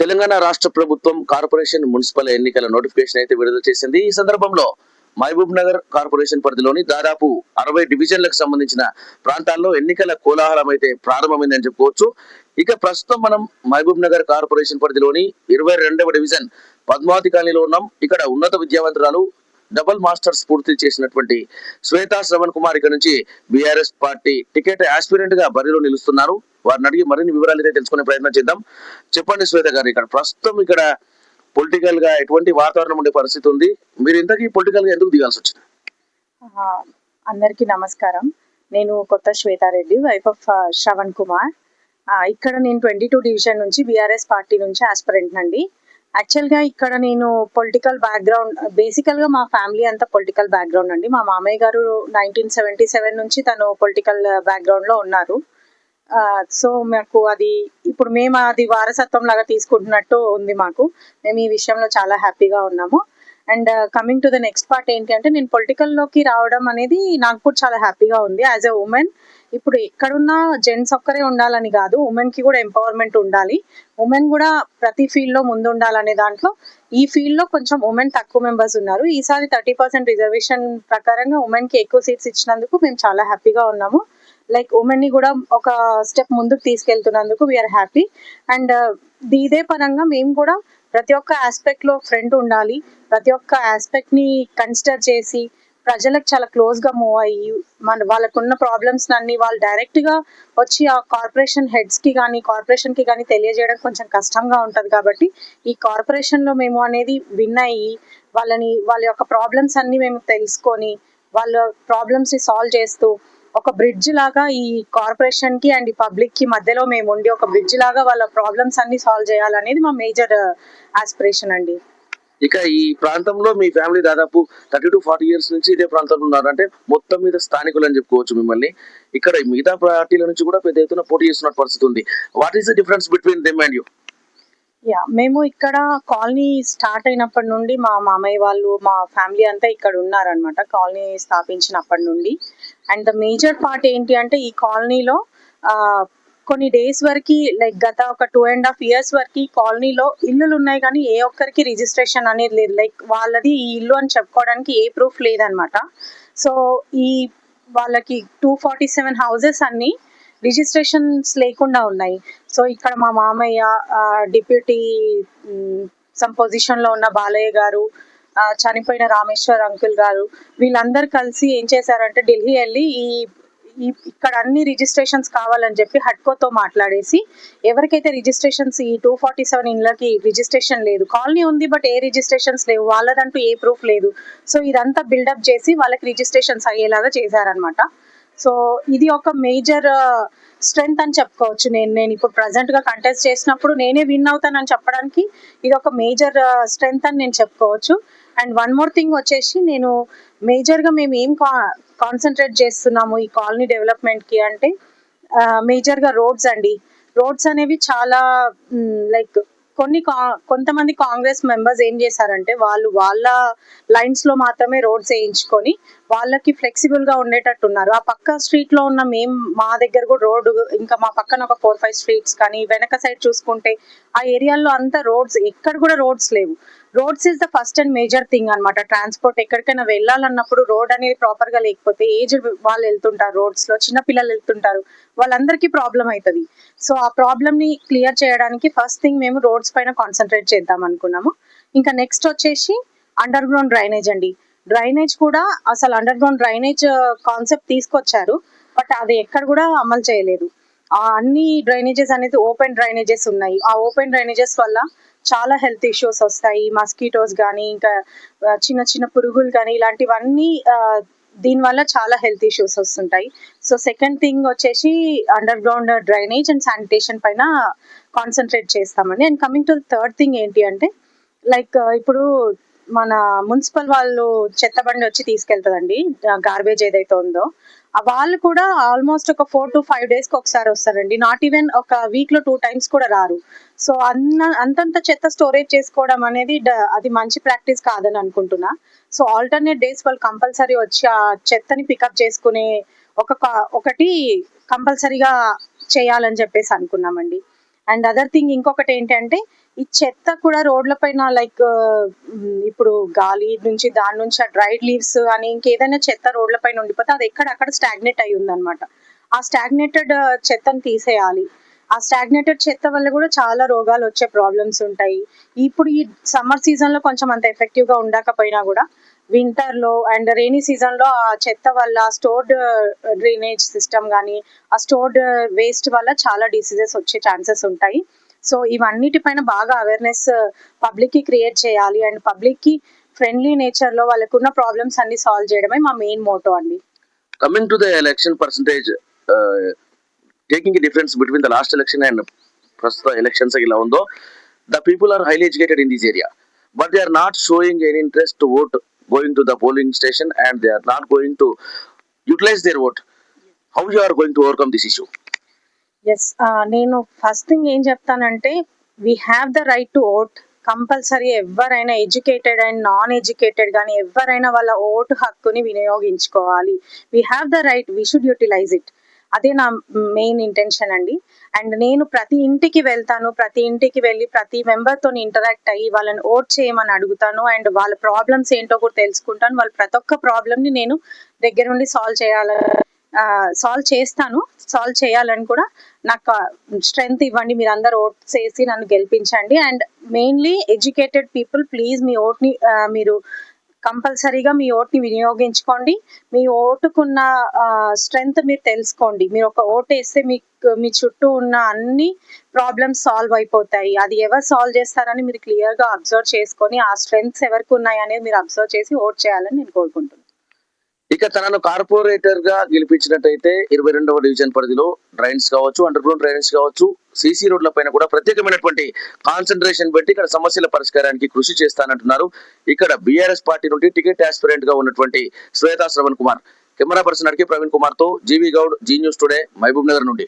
తెలంగాణ రాష్ట్ర ప్రభుత్వం corporation municipal ఎన్నికల నోటిఫికేషన్ అయితే విడుదల చేసింది. ఈ సందర్భంలో మహబూబ్ నగర్ కార్పొరేషన్ పరిధిలోని దాదాపు అరవై డివిజన్లకు సంబంధించిన ప్రాంతాల్లో ఎన్నికల కోలాహలం అయితే ప్రారంభమైందని చెప్పుకోవచ్చు. ఇక ప్రస్తుతం మనం మహబూబ్ నగర్ కార్పొరేషన్ పరిధిలోని ఇరవై రెండవ డివిజన్ పద్మావతి కాలనీలో ఉన్నాం. ఇక్కడ ఉన్నత విద్యావంతురాలు డబుల్ మాస్టర్స్ పూర్తి చేసినటువంటి శ్వేతా శ్రవణ్ కుమార్ ఇక్కడ నుంచి బీఆర్ఎస్ పార్టీ టికెట్ ఆస్పిరెంట్గా బరిలో నిలుస్తున్నారు. వారిని అడిగి మరిన్ని వివరాలు అయితే తెలుసుకునే ప్రయత్నం చేద్దాం. చెప్పండి శ్వేత గారు ఇక్కడ ప్రస్తుతం ఇక్కడ పొలిటికల్గా ఎటువంటి వాతావరణం ఉండే పరిస్థితి ఉంది? మీరు ఇంతకీ పొలిటికల్గా ఎందుకు దిగాల్సి వచ్చింది? అందరికీ నమస్కారం. నేను కొత్త శ్వేతారెడ్డి వైఫ్ ఆఫ్ శ్రవణ్ కుమార్. ఇక్కడ నేను ట్వంటీ టూ డివిజన్ నుంచి బీఆర్ఎస్ పార్టీ నుంచి ఆస్పిరెంట్ అండి యాక్చువల్గా ఇక్కడ నేను పొలిటికల్ బ్యాక్గ్రౌండ్ బేసికల్గా మా ఫ్యామిలీ అంతా పొలిటికల్ బ్యాక్గ్రౌండ్ అండి. మా మామయ్య గారు నైన్టీన్ సెవెంటీ సెవెన్ నుంచి తను పొలిటికల్ బ్యాక్గ్రౌండ్లో ఉన్నారు. సో మాకు అది ఇప్పుడు మేము అది వారసత్వం లాగా తీసుకుంటున్నట్టు ఉంది మాకు. మేము ఈ విషయంలో చాలా హ్యాపీగా ఉన్నాము. And coming to the next part ఏంటి అంటే నేను పొలిటికల్లోకి రావడం అనేది నాకు కూడా చాలా హ్యాపీగా ఉంది. యాజ్ ఎ ఉమెన్ ఇప్పుడు ఎక్కడున్న జెంట్స్ ఒక్కరే ఉండాలని కాదు ఉమెన్కి కూడా ఎంపవర్మెంట్ ఉండాలి. ఉమెన్ కూడా ప్రతి ఫీల్డ్లో ముందు ఉండాలనే దాంట్లో ఈ ఫీల్డ్లో కొంచెం ఉమెన్ తక్కువ మెంబర్స్ ఉన్నారు. ఈసారి థర్టీ పర్సెంట్ రిజర్వేషన్ ప్రకారంగా ఉమెన్కి ఎక్కువ సీట్స్ ఇచ్చినందుకు మేము చాలా హ్యాపీగా ఉన్నాము. లైక్ ఉమెన్ని కూడా ఒక స్టెప్ ముందుకు తీసుకెళ్తున్నందుకు వీఆర్ హ్యాపీ అండ్ ఇదే పరంగా మేము కూడా ప్రతి ఒక్క ఆస్పెక్ట్లో ఫ్రెండ్ ఉండాలి. ప్రతి ఒక్క ఆస్పెక్ట్ని కన్సిడర్ చేసి ప్రజలకు చాలా క్లోజ్గా మూవ్ అయ్యి మన వాళ్ళకున్న ప్రాబ్లమ్స్ అన్ని వాళ్ళు డైరెక్ట్గా వచ్చి ఆ కార్పొరేషన్ హెడ్స్కి కానీ కార్పొరేషన్కి కానీ తెలియజేయడం కొంచెం కష్టంగా ఉంటది కాబట్టి ఈ కార్పొరేషన్లో మేము అనేది విన్ అయ్యి వాళ్ళని వాళ్ళ యొక్క ప్రాబ్లమ్స్ అన్ని మేము తెలుసుకొని వాళ్ళ ప్రాబ్లమ్స్ని సాల్వ్ చేస్తూ ఒక బ్రిడ్జ్ లాగా ఈ కార్పొరేషన్కి అండ్ ఈ పబ్లిక్కి మధ్యలో మేము ఉండి ఒక బ్రిడ్జ్ లాగా వాళ్ళ ప్రాబ్లమ్స్ అన్ని సాల్వ్ చేయాలనేది మా మేజర్ ఆస్పిరేషన్ uh, అండి. ఇక ఈ ప్రాంతంలో మీ ఫ్యామిలీ దాదాపు థర్టీ టు ఫార్టీ ఇయర్స్ నుంచి ఇదే ప్రాంతంలో ఉన్నారు. అంటే మొత్తం మీద స్థానికులు అని చెప్పుకోవచ్చు మిమ్మల్ని. ఇక్కడ మిగతా పార్టీల నుంచి కూడా పెద్ద ఎత్తున పోటీ చేస్తున్న పరిస్థితి ఉంది. What is the difference between them and you yeah మేము ఇక్కడ కాలనీ స్టార్ట్ అయినప్పటి నుండి మా మామయ్య వాళ్ళు మా ఫ్యామిలీ అంతా ఇక్కడ ఉన్నారనమాట కాలనీ స్థాపించినప్పటి నుండి. అండ్ ద మేజర్ పార్ట్ ఏంటి అంటే ఈ కాలనీలో కొన్ని డేస్ వరకు లైక్ గత ఒక టూ అండ్ హాఫ్ ఇయర్స్ వరకు కాలనీలో ఇల్లులు ఉన్నాయి కానీ ఏ ఒక్కరికి రిజిస్ట్రేషన్ అనేది లేదు. లైక్ వాళ్ళది ఈ ఇల్లు అని చెప్పుకోవడానికి ఏ ప్రూఫ్ లేదనమాట సో ఈ వాళ్ళకి టూ ఫార్టీ సెవెన్ హౌజెస్ అన్ని రిజిస్ట్రేషన్స్ లేకుండా ఉన్నాయి. సో ఇక్కడ మా మామయ్య డిప్యూటీ సమ్ పొజిషన్లో ఉన్న బాలయ్య గారు చనిపోయిన రామేశ్వర్ అంకుల్ గారు వీళ్ళందరూ కలిసి ఏం చేశారంటే ఢిల్లీ వెళ్ళి ఈ ఇక్కడ అన్ని రిజిస్ట్రేషన్స్ కావాలని చెప్పి హడ్కోతో మాట్లాడేసి ఎవరికైతే రిజిస్ట్రేషన్స్ ఈ టూ ఫార్టీ సెవెన్ ఇండ్లకి రిజిస్ట్రేషన్ లేదు కాలనీ ఉంది బట్ ఏ రిజిస్ట్రేషన్స్ లేవు వాళ్ళదంటూ ఏ ప్రూఫ్ లేదు. సో ఇదంతా బిల్డప్ చేసి వాళ్ళకి రిజిస్ట్రేషన్స్ అయ్యేలాగా చేశారనమాట సో ఇది ఒక మేజర్ స్ట్రెంగ్త్ అని చెప్పుకోవచ్చు. నేను నేను ఇప్పుడు ప్రజెంట్గా కంటెస్ట్ చేసినప్పుడు నేనే విన్ అవుతానని చెప్పడానికి ఇది ఒక మేజర్ స్ట్రెంగ్త్ అని నేను చెప్పుకోవచ్చు. అండ్ వన్ మోర్ థింగ్ వచ్చేసి నేను మేజర్గా మేము ఏం కాన్సన్ట్రేట్ చేస్తున్నాము ఈ కాలనీ డెవలప్మెంట్కి అంటే మేజర్గా రోడ్స్ అండి. రోడ్స్ అనేవి చాలా లైక్ కొన్ని కొంతమంది కాంగ్రెస్ మెంబర్స్ ఏం చేశారంటే వాళ్ళు వాళ్ళ లైన్స్లో మాత్రమే రోడ్స్ వేయించుకొని వాళ్ళకి ఫ్లెక్సిబుల్గా ఉండేటట్టు ఉన్నారు ఆ పక్క స్ట్రీట్లో ఉన్న మేము మా దగ్గర కూడా రోడ్డు ఇంకా మా పక్కన ఒక ఫోర్ ఫైవ్ స్ట్రీట్స్ కానీ వెనక సైడ్ చూసుకుంటే ఆ ఏరియాలో అంతా రోడ్స్ ఎక్కడ కూడా రోడ్స్ లేవు. Roads is the first and major thing అనమాట ట్రాన్స్పోర్ట్ ఎక్కడికైనా వెళ్ళాలన్నప్పుడు రోడ్ అనేది ప్రాపర్గా లేకపోతే ఏజ్ వాళ్ళు వెళ్తుంటారు రోడ్స్లో చిన్న పిల్లలు వెళ్తుంటారు వాళ్ళందరికీ ప్రాబ్లం అవుతుంది సో ఆ ప్రాబ్లమ్ని క్లియర్ చేయడానికి ఫస్ట్ థింగ్ మేము రోడ్స్ పైన కాన్సన్ట్రేట్ చేద్దాం అనుకున్నాము. ఇంకా నెక్స్ట్ వచ్చేసి అండర్ గ్రౌండ్ డ్రైనేజ్ అండి. డ్రైనేజ్ కూడా అసలు అండర్ గ్రౌండ్ డ్రైనేజ్ కాన్సెప్ట్ తీసుకొచ్చారు బట్ అది ఎక్కడ కూడా అమలు చేయలేదు. అన్ని డ్రైనేజెస్ అనేది ఓపెన్ డ్రైనేజెస్ ఉన్నాయి. ఆ ఓపెన్ డ్రైనేజెస్ వల్ల చాలా హెల్త్ ఇష్యూస్ వస్తాయి. మస్కిటోస్ కానీ ఇంకా చిన్న చిన్న పురుగులు కానీ ఇలాంటివన్నీ దీని దీనివల్ల చాలా హెల్త్ ఇష్యూస్ వస్తుంటాయి. సో సెకండ్ థింగ్ వచ్చేసి underground drainage and sanitation పైన కాన్సన్ట్రేట్ చేస్తామండి. And coming to third thing ఏంటి అంటే లైక్ ఇప్పుడు మన మున్సిపల్ వాళ్ళు చెత్త బండి వచ్చి తీసుకెళ్తుందండి గార్బేజ్ ఏదైతే ఉందో. వాళ్ళు కూడా ఆల్మోస్ట్ ఒక ఫోర్ టు ఫైవ్ డేస్కి ఒకసారి వస్తారండి. నాట్ ఈవెన్ ఒక వీక్లో టూ టైమ్స్ కూడా రారు. సో అన్న అంతంత చెత్త స్టోరేజ్ చేసుకోవడం అనేది అది మంచి ప్రాక్టీస్ కాదని అనుకుంటున్నా. సో ఆల్టర్నేట్ డేస్ వాళ్ళు కంపల్సరీ వచ్చి ఆ చెత్తని పికప్ చేసుకునే ఒక ఒకటి కంపల్సరీగా చేయాలని చెప్పేసి అనుకున్నామండి. అండ్ అదర్ థింగ్ ఇంకొకటి ఏంటంటే ఈ చెత్త కూడా రోడ్ల పైన లైక్ uh, ఇప్పుడు గాలి నుంచి దాని నుంచి ఆ డ్రైడ్ లీవ్స్ అని ఇంకేదైనా చెత్త రోడ్ల పైన ఉండిపోతే అది ఎక్కడక్కడ స్టాగ్నేట్ అయి ఉందన్నమాట. ఆ స్టాగ్నేటెడ్ uh, చెత్తను తీసేయాలి. ఆ స్టాగ్నేటెడ్ చెత్త వల్ల కూడా చాలా రోగాలు వచ్చే ప్రాబ్లమ్స్ ఉంటాయి. ఇప్పుడు ఈ సమ్మర్ సీజన్లో కొంచెం అంత ఎఫెక్టివ్గా ఉండకపోయినా కూడా వింటర్లో అండ్ రెయినీ సీజన్లో ఆ చెత్త వల్ల స్టోర్డ్ డ్రైనేజ్ సిస్టమ్ కానీ ఆ స్టోర్డ్ వేస్ట్ uh, uh, వల్ల చాలా డిసీజెస్ వచ్చే ఛాన్సెస్ ఉంటాయి. సో ఇవన్నిటిపైన బాగా అవేర్నెస్ పబ్లిక్ uh, కి క్రియేట్ చేయాలి. అండ్ పబ్లిక్కి ఫ్రెండ్లీ నేచర్లో వాళ్ళకున్న ప్రాబ్లమ్స్ అన్ని సాల్వ్ చేయడమే మా మెయిన్ మోటో అండి. Coming to the election percentage taking difference between the last election and ప్రస్తుత ఎలక్షన్స్ ఇలా ఉందో the people are highly educated in this area but they are not showing any interest to vote going to the polling station and they are not going to utilize their vote how you are going to overcome this issue yes నేను first thing ఏం చెప్తానంటే we have the right to vote compulsory ఎవరైనా educated and non educated కానీ ఎవరైనా వాళ్ళ vote హక్కుని వినియోగించుకోవాలి. We have the right we should utilize it అదే నా మెయిన్ ఇంటెన్షన్ అండి. అండ్ నేను ప్రతి ఇంటికి వెళ్తాను ప్రతి ఇంటికి వెళ్ళి ప్రతి మెంబర్తో ఇంటరాక్ట్ అయ్యి వాళ్ళని ఓట్ చేయమని అడుగుతాను అండ్ వాళ్ళ ప్రాబ్లమ్స్ ఏంటో కూడా తెలుసుకుంటాను. వాళ్ళ ప్రతి ఒక్క ప్రాబ్లమ్ని నేను దగ్గర నుండి సాల్వ్ చేయాల సాల్వ్ చేస్తాను. సాల్వ్ చేయాలని కూడా నాకు స్ట్రెంగ్త్ ఇవ్వండి. మీరు అందరు ఓట్ చేసి నన్ను గెలిపించండి. And mainly educated people please మీ ఓట్ని మీరు కంపల్సరీగా మీ ఓట్ని వినియోగించుకోండి. మీ ఓటుకున్న స్ట్రెంగ్త్ మీరు తెలుసుకోండి. మీరు ఒక ఓటు వేస్తే మీకు మీ చుట్టూ ఉన్న అన్ని ప్రాబ్లమ్స్ సాల్వ్ అయిపోతాయి. అది ఎవరు సాల్వ్ చేస్తారని మీరు క్లియర్గా అబ్జర్వ్ చేసుకొని ఆ స్ట్రెంగ్స్ ఎవరికి ఉన్నాయి అనేది మీరు అబ్జర్వ్ చేసి ఓట్ చేయాలని నేను కోరుకుంటున్నాను. ఇక తనను కార్పొరేటర్గా గెలిపించినట్టయితే ఇరవై రెండవ డివిజన్ పరిధిలో డ్రైన్స్ కావచ్చు అండర్ గ్రౌండ్ డ్రైన్స్ కావచ్చు సీసీ రోడ్ల పైన కూడా ప్రత్యేకమైనటువంటి కాన్సన్ట్రేషన్ పెట్టి ఇక్కడ సమస్యల పరిష్కారానికి కృషి చేస్తానంటున్నారు. ఇక్కడ బీఆర్ఎస్ పార్టీ నుండి టికెట్ ఆస్పిరెంట్గా ఉన్నటువంటి శ్వేతా శ్రవణ్ కుమార్. కెమెరా పర్సన్ అడిగి ప్రవీణ్ కుమార్తో G V Goud Zee news today Mahabub Nagar నుండి.